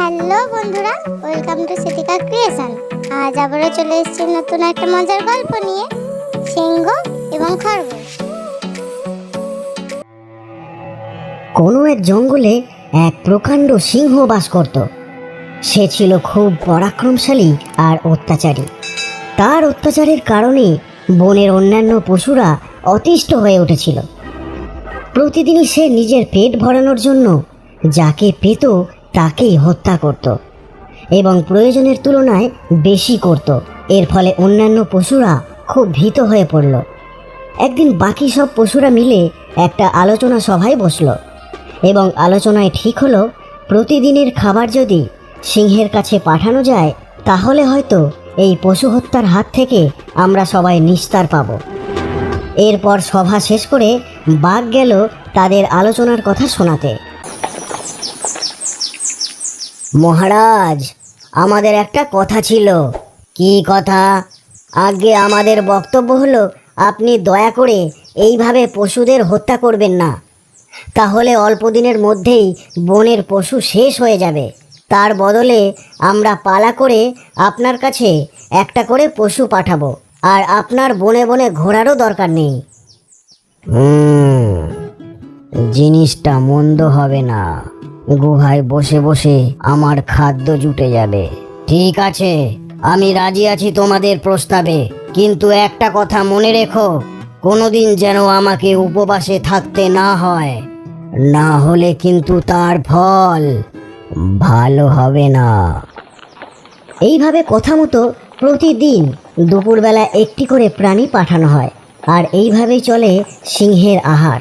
Hello বন্ধুরা welcome to সিটিকা creation আজ আবারও চলে এসেছি নতুন একটা মজার গল্প নিয়ে সিংহ এবং খরগোশ। কোনো এক জঙ্গলে এক প্রকাণ্ড সিংহ বাস করত। সে ছিল খুব পরাক্রমশালী আর অত্যাচারী। তার অত্যাচারের কারণে বনের অন্যান্য পশুরা অতিষ্ঠ হয়ে উঠেছিল। প্রতিদিনই সে নিজের পেট ভরানোর জন্য যাকে পেত তাকেই হত্যা করত এবং প্রয়োজনের তুলনায় বেশি করত। এর ফলে অন্যান্য পশুরা খুব ভীত হয়ে পড়ল। একদিন বাকি সব পশুরা মিলে একটা আলোচনা সভায় বসল এবং আলোচনায় ঠিক হলো, প্রতিদিনের খাবার যদি সিংহের কাছে পাঠানো যায়, তাহলে হয়তো এই পশু হত্যার হাত থেকে আমরা সবাই নিস্তার পাব। এরপর সভা শেষ করে বাঘ গেল তাদের আলোচনার কথা শোনাতে। মহারাজ আমাদের একটা কথা ছিল। কি কথা? আগে আমাদের বক্তব্য হলো আপনি দয়া করে এইভাবে পশুদের হত্যা করবেন না। তাহলে অল্প দিনের মধ্যেই বনের পশু শেষ হয়ে যাবে। তার বদলে আমরা পালা করে আপনার কাছে একটা করে পশু পাঠাবো আর আপনার বনে বনে ঘোরারও দরকার নেই। জিনিসটা মন্দ হবে না। গুহায় বসে বসে আমার খাদ্য জুটে যাবে। ঠিক আছে, আমি রাজি আছি তোমাদের প্রস্তাবে, কিন্তু একটা কথা মনে রেখো, কোনোদিন যেন আমাকে উপবাসে থাকতে না হয়। না হলে কিন্তু তার ফল ভালো হবে না। এইভাবে কথা মতো প্রতিদিন দুপুরবেলা একটি করে প্রাণী পাঠানো হয়, আর এইভাবেই চলে সিংহের আহার।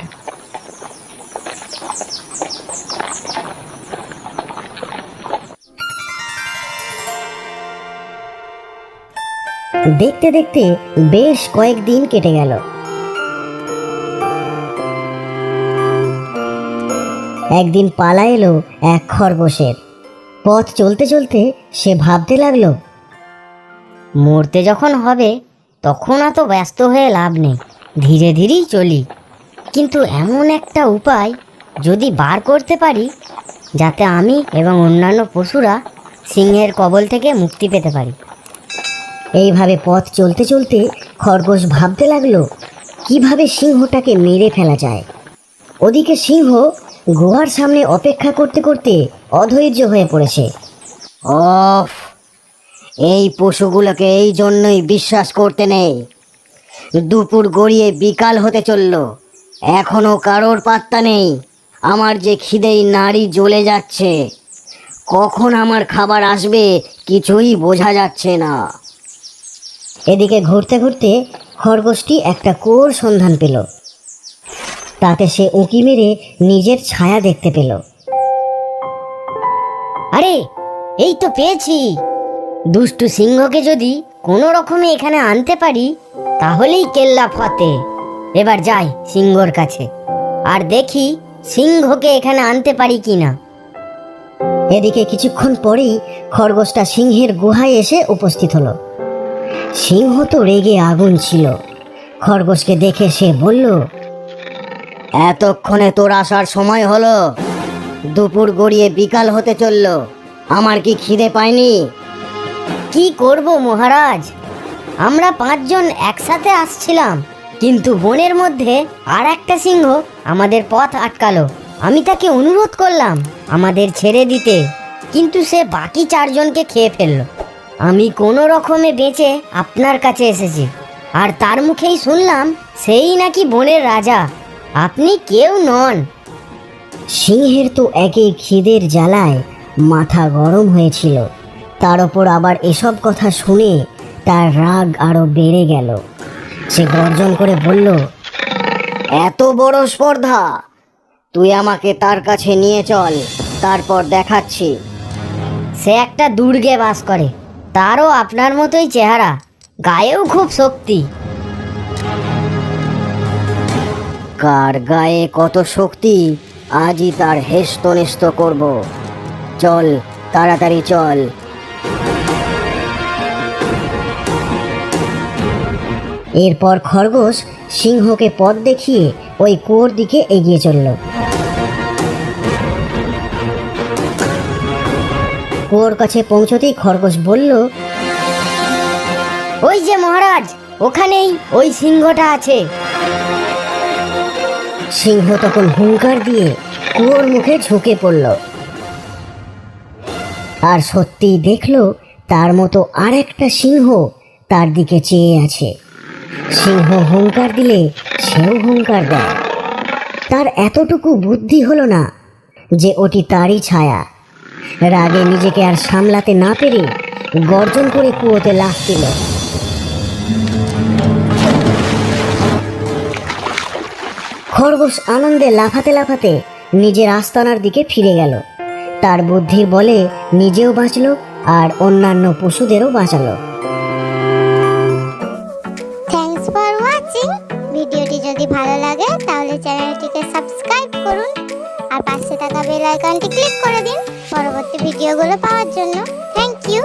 দেখতে দেখতে বেশ কয়েকদিন কেটে গেল। একদিন পালা এলো এক খরগোশের। পথ চলতে চলতে সে ভাবতে লাগল, মরতে যখন হবে, তখন এত ব্যস্ত হয়ে লাভ নেই। ধীরে ধীরেই চলি। কিন্তু এমন একটা উপায় যদি বার করতে পারি, যাতে আমি এবং অন্যান্য পশুরা সিংহের কবল থেকে মুক্তি পেতে পারি। এইভাবে পথ চলতে চলতে খরগোশ ভাবতে লাগল, কীভাবে সিংহটাকে মেরে ফেলা যায়। ওদিকে সিংহ গুহার সামনে অপেক্ষা করতে করতে অধৈর্য হয়ে পড়েছে। অফ! এই পশুগুলোকে এই জন্যই বিশ্বাস করতে নেই। দুপুর গড়িয়ে বিকাল হতে চলল। এখনও কারোর পাত্তা নেই। আমার যে খিদেই নাড়ি জ্বলে যাচ্ছে। কখন আমার খাবার আসবে কিছুই বোঝা যাচ্ছে না। এদিকে ঘুরতে ঘুরতে খরগোশটি একটা কুয়োর সন্ধান পেল। তাতে সে উঁকি মেরে নিজের ছায়া দেখতে পেল। আরে এই তো পেয়েছি। দুষ্টু সিংহকে যদি কোনো রকমে এখানে আনতে পারি তাহলেই কেল্লা ফতে। এবার যাই সিংহর কাছে। আর দেখি সিংহকে এখানে আনতে পারি কি না এদিকে কিছুক্ষণ পরেই খরগোশটা সিংহের গুহায় এসে উপস্থিত হলো। সিংহ তো রেগে আগুন ছিল। খরগোশকে দেখে সে বলল, এতক্ষণে তোর আসার সময় হলো। দুপুর গড়িয়ে বিকাল হতে চলল। আমার কি খিদে পায়নি? কি করব মহারাজ? আমরা পাঁচজন একসাথে আসছিলাম, কিন্তু বনের মধ্যে আর একটা সিংহ আমাদের পথ আটকালো। আমি তাকে অনুরোধ করলাম আমাদের ছেড়ে দিতে, কিন্তু সে বাকি চারজনকে খেয়ে ফেলল। আমি কোনো রকমে বেঁচে আপনার কাছে এসেছি। আর তার মুখেই শুনলাম সেই নাকি বনের রাজা। আপনি কেউ নন। সিংহের তো একে খিদের জ্বালায় মাথা গরম হয়েছিল। তার ওপর আবার এসব কথা শুনে তার রাগ আরও বেড়ে গেল। সে গর্জন করে বলল, এত বড় স্পর্ধা! তুই আমাকে তার কাছে নিয়ে চল, তারপর দেখাচ্ছি। সে একটা দুর্গে বাস করে। তারও আপনার মতোই চেহারা। গায়েও খুব শক্তি। কার গায়ে কত শক্তি, আজই তার হেস্ত নেস্ত করব। চল, তাড়াতাড়ি চল। এরপর খরগোশ সিংহকে পথ দেখিয়ে ওই কুয়োর দিকে এগিয়ে চলল। কুয়োর কাছে পৌঁছতেই খরগোশ বলল, ওই যে মহারাজ, ওখানেই ওই সিংহটা আছে। সিংহ তখন হুঙ্কার দিয়ে কুয়োর মুখে ঝুঁকে পড়ল। আর সত্যিই দেখল, তার মতো আর একটা সিংহ তার দিকে চেয়ে আছে। সিংহ হুঙ্কার দিলে সেও হুঙ্কার দেয়। তার এতটুকু বুদ্ধি হলো না যে ওটি তারই ছায়া। রাগে নিজেকে আর সামলাতে না পেরে গর্জন করে কুয়োতে লাফ দিল। খরগোশ আনন্দে লাফাতে লাফাতে নিজের আস্তানার দিকে ফিরে গেল। তার বুদ্ধির বলে নিজেও বাঁচলো আর অন্যান্য পশুদেরও বাঁচালো। ভিডিওটি যদি ভালো লাগে, তাহলে চ্যানেলটিকে সাবস্ক্রাইব করুন। আর পাশে থাকা বেল আইকনটি ক্লিক করে দিন। পরবর্তী ভিডিওগুলো পাওয়ার জন্য। Thank you